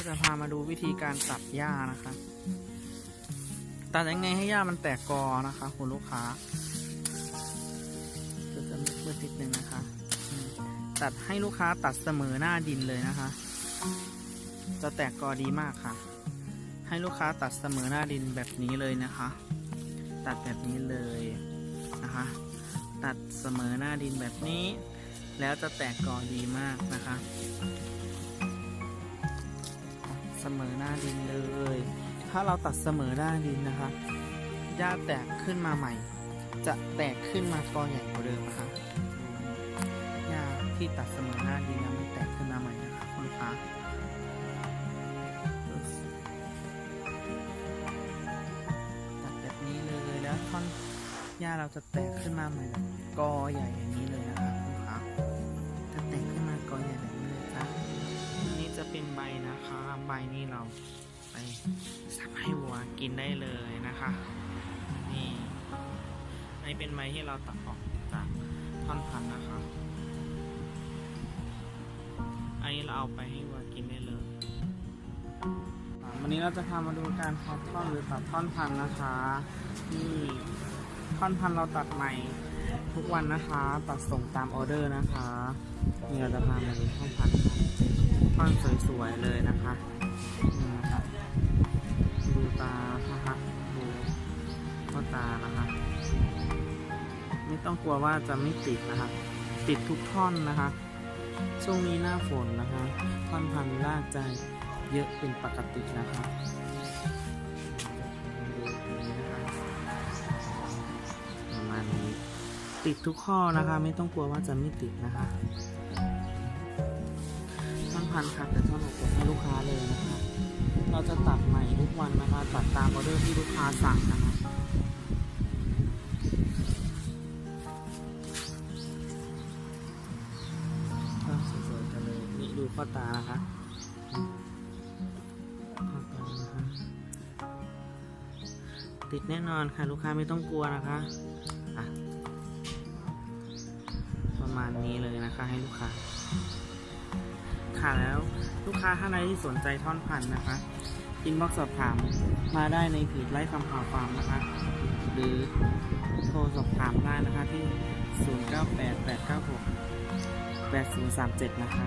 ก็จะพามาดูวิธีการตัดหญ้านะคะตัดยังไงให้หญ้ามันแตกกอนะคะ คุณลูกค้าก็จะมืดๆนิดนึงนะคะ ตัดให้ลูกค้าตัดเสมอหน้าดินเลยนะคะ จะแตกกอดีมากค่ะ ให้ลูกค้าตัดเสมอหน้าดินแบบนี้เลยนะคะ ตัดแบบนี้เลยนะคะ ตัดเสมอหน้าดินแบบนี้ แล้วจะแตกกอดีมากนะคะ เสมอหน้าดินเลย ถ้าเราตัดเสมอหน้าดินนะคะหญ้าแตกขึ้นมาใหม่ จะแตกขึ้นมากอใหญ่กว่าเดิมนะคะหญ้าที่ตัดเสมอหน้าดินแล้วมันแตกขึ้นมาใหม่นะคะคุณลูกค้าตัดแบบนี้เลยแล้วท่อนหญ้าเราจะแตกขึ้นมาใหม่กอใหญ่ บนะคะใบนี้เราไปสับให้วัวกินได้เลยนะคะ นี่อันนี้เป็นใบที่เราตัดออกจากท่อนพันนะคะ อันนี้เราเอาไปให้วัวกินได้เลย วันนี้เราจะพามาดูการคัดท่อนหรือตัดท่อนพันนะคะ นี่ท่อนพันเราตัดใหม่ทุกวันนะคะ ตัดส่งตามออเดอร์นะคะ นี่เราจะพามาดูท่อนพัน ธุ์ค่ะท่อนสวยๆเลยนะคะนี่นะครับดูตานะคะดูข้อตานะคะ ไม่ต้องกลัวว่าจะไม่ติดนะคะ ติดทุกท่อนนะคะ ช่วงนี้หน้าฝนนะคะ ท่อนพันธุ์รากใจเยอะเป็นปกตินะคะดูตรงนี้นะคะประมาณนี้ติดทุกข้อนะคะ ไม่ต้องกลัวว่าจะไม่ติดนะคะ พันคัดแต่ท่อนอกดให้ลูกค้าเลยนะคะเราจะตัดใหม่ทุกวันนะคะตัดตามออเดอร์ที่ลูกค้าสั่งนะคะก็สวยๆกันเลยนี่ดูข้อตานะคะข้อตานะคะติดแน่นอนค่ะ ลูกค้าไม่ต้องกลัวนะคะะประมาณนี้เลยนะคะให้ลูกค้า ค่ะแล้วลูกค้าท่านใดที่สนใจท่อนพันธุ์นะคะอินบ็อกสอบถามมาได้ในเพจไลฟ์คำข่าวฟาร์มนะคะ หรือโทรสอบถามได้นะคะที่ 098896 8037 นะคะ